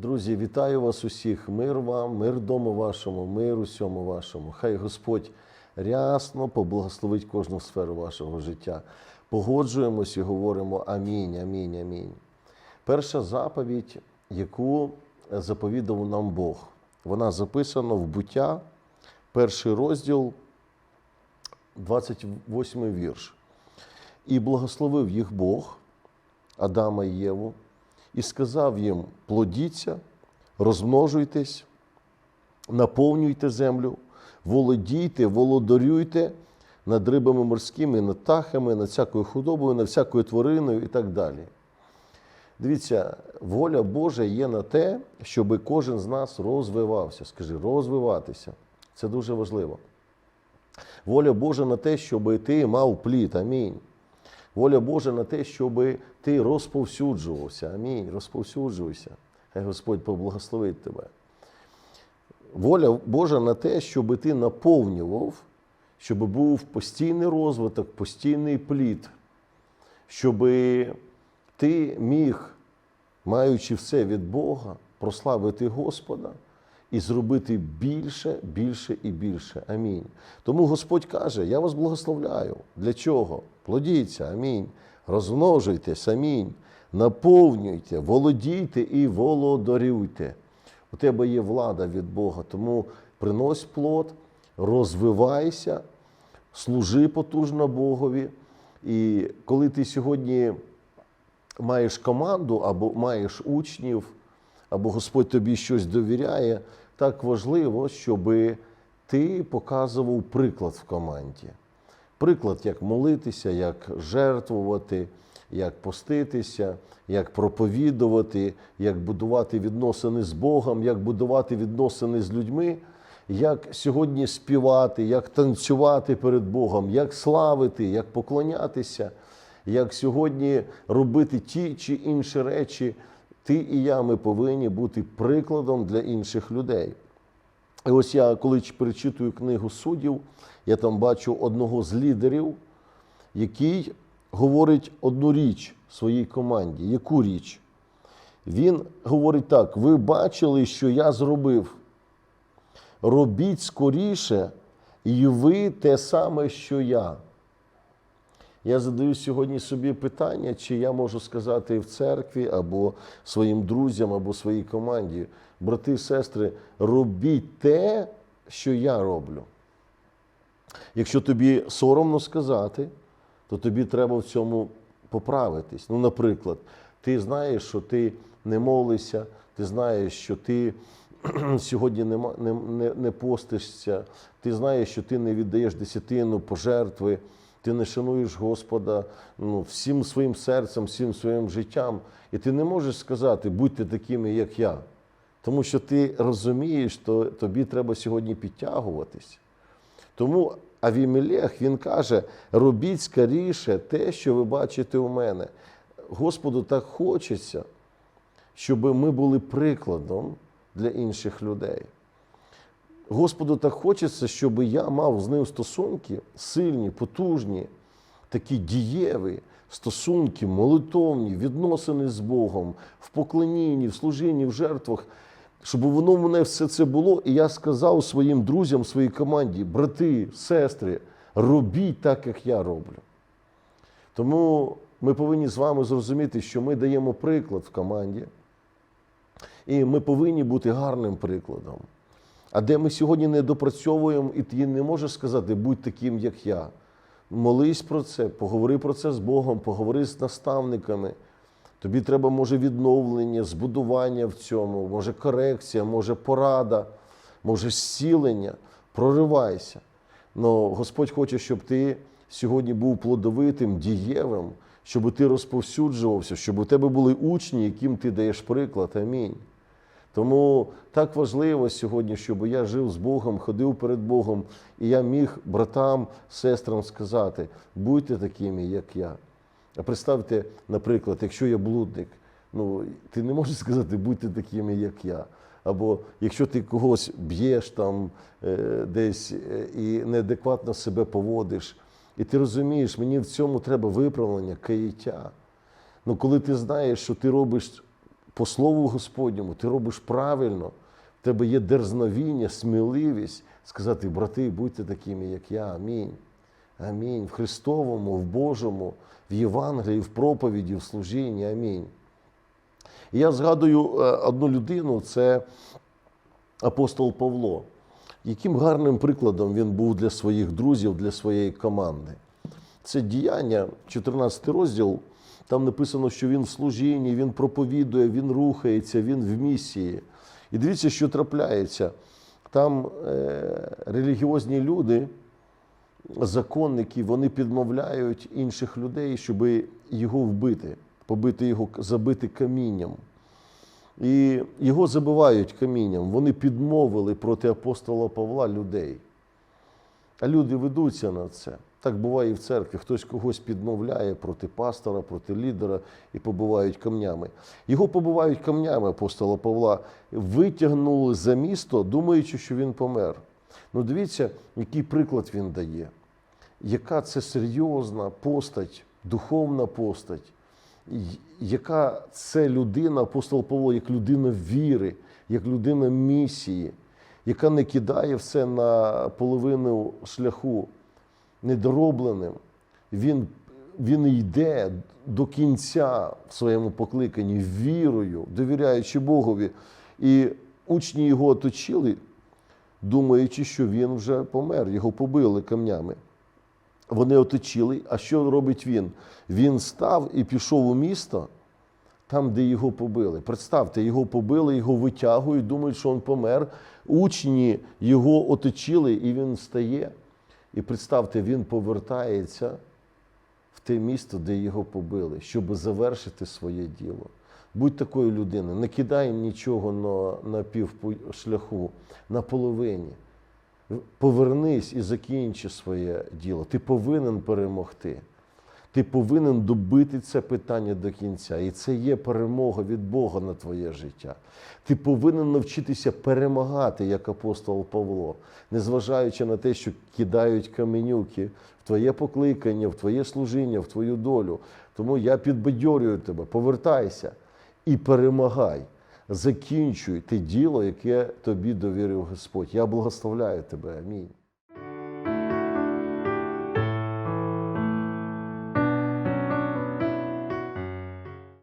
Друзі, вітаю вас усіх. Мир вам, мир дому вашому, мир усьому вашому. Хай Господь рясно поблагословить кожну сферу вашого життя. Погоджуємось і говоримо амінь, амінь, амінь. Перша заповідь, яку заповідав нам Бог, вона записана в буття, перший розділ, 28 вірш. І благословив їх Бог, Адама і Єву, і сказав їм: плодіться, розмножуйтесь, наповнюйте землю, володійте, володарюйте над рибами морськими, над птахами, над всякою худобою, над всякою твариною і так далі. Дивіться, воля Божа є на те, щоб кожен з нас розвивався. Скажи, розвиватися. Це дуже важливо. Воля Божа на те, щоб ти мав плід. Амінь. Воля Божа на те, щоб ти розповсюджувався. Амінь. Розповсюджуйся. Хай Господь поблагословить тебе. Воля Божа на те, щоб ти наповнював, щоб був постійний розвиток, постійний плід, щоб ти міг, маючи все від Бога, прославити Господа і зробити більше, більше і більше. Амінь. Тому Господь каже: Я вас благословляю. Для чого? Плодіться, амінь. Розмножуйтесь, амінь. Наповнюйте, володійте і володарюйте. У тебе є влада від Бога, тому принось плод, розвивайся, служи потужно Богові. І коли ти сьогодні маєш команду або маєш учнів, або Господь тобі щось довіряє, так важливо, щоб ти показував приклад в команді. Приклад, як молитися, як жертвувати, як поститися, як проповідувати, як будувати відносини з Богом, як будувати відносини з людьми, як сьогодні співати, як танцювати перед Богом, як славити, як поклонятися, як сьогодні робити ті чи інші речі. Ти і я ми повинні бути прикладом для інших людей. І ось я, коли перечитую книгу суддів, я там бачу одного з лідерів, який говорить одну річ своїй команді. Яку річ? Він говорить так: ви бачили, що я зробив. Робіть скоріше, і ви те саме, що я. Я задаю сьогодні собі питання, чи я можу сказати в церкві, або своїм друзям, або своїй команді, брати і сестри, робіть те, що я роблю. Якщо тобі соромно сказати, то тобі треба в цьому поправитись. Ну, наприклад, ти знаєш, що ти не молишся, ти знаєш, що ти сьогодні не, не, не, не постишся, ти знаєш, що ти не віддаєш десятину пожертви, ти не шануєш Господа ну, всім своїм серцем, всім своїм життям. І ти не можеш сказати, будьте такими, як я. Тому що ти розумієш, що тобі треба сьогодні підтягуватись. Тому Авімелех, він каже: робіть скоріше те, що ви бачите у мене. Господу так хочеться, щоб ми були прикладом для інших людей. Господу так хочеться, щоб я мав з ним стосунки сильні, потужні, такі дієві стосунки, молитовні, відносини з Богом, в поклонінні, в служінні, в жертвах, щоб воно в мене все це було, і я сказав своїм друзям, своїй команді, брати, сестри, робіть так, як я роблю. Тому ми повинні з вами зрозуміти, що ми даємо приклад в команді, і ми повинні бути гарним прикладом. А де ми сьогодні не допрацьовуємо, і ти не можеш сказати, будь таким, як я. Молись про це, поговори про це з Богом, поговори з наставниками. Тобі треба, може, відновлення, збудування в цьому, може корекція, може порада, може зцілення. Проривайся. Но Господь хоче, щоб ти сьогодні був плодовитим, дієвим, щоб ти розповсюджувався, щоб у тебе були учні, яким ти даєш приклад. Амінь. Тому так важливо сьогодні, щоб я жив з Богом, ходив перед Богом, і я міг братам, сестрам сказати: будьте такими, як я. А представте, наприклад, якщо я блудник, ну ти не можеш сказати, будьте такими, як я. Або якщо ти когось б'єш там е, десь е, і неадекватно себе поводиш, і ти розумієш, мені в цьому треба виправлення, каяття. Ну, коли ти знаєш, що ти робиш по слову Господньому, ти робиш правильно, в тебе є дерзновіння, сміливість сказати, брати, будьте такими, як я. Амінь. Амінь. В Христовому, в Божому, в Євангелії, в проповіді, в служінні. Амінь. І я згадую е, одну людину, це апостол Павло. Яким гарним прикладом він був для своїх друзів, для своєї команди. Це діяння, 14 розділ. Там написано, що він в служінні, він проповідує, він рухається, він в місії. І дивіться, що трапляється. Там е, релігіозні люди, законники, вони підмовляють інших людей, щоб його вбити, побити його, забити камінням. І його забивають камінням. Вони підмовили проти апостола Павла людей. А люди ведуться на це. Так буває і в церкві. Хтось когось підмовляє проти пастора, проти лідера і побивають камнями. Його побивають камнями апостола Павла, витягнули за місто, думаючи, що він помер. Ну, дивіться, який приклад він дає. Яка це серйозна постать, духовна постать, яка це людина, апостол Павло, як людина віри, як людина місії, яка не кидає все на половину шляху недоробленим. Він, він йде до кінця в своєму покликанні вірою, довіряючи Богові. І учні його оточили, думаючи, що він вже помер, його побили камнями. Вони оточили. А що робить він? Він став і пішов у місто, там, де його побили. Представте, його побили, його витягують, думають, що він помер. Учні його оточили, і він встає. І представте, він повертається в те місто, де його побили, щоб завершити своє діло. Будь такою людиною, не кидай нічого на, на півшляху, на половині. Повернись і закінчи своє діло. Ти повинен перемогти. Ти повинен добити це питання до кінця. І це є перемога від Бога на твоє життя. Ти повинен навчитися перемагати, як апостол Павло, незважаючи на те, що кидають каменюки в твоє покликання, в твоє служіння, в твою долю. Тому я підбадьорюю тебе, повертайся і перемагай. Закінчуй те діло, яке тобі довірив Господь. Я благословляю тебе. Амінь.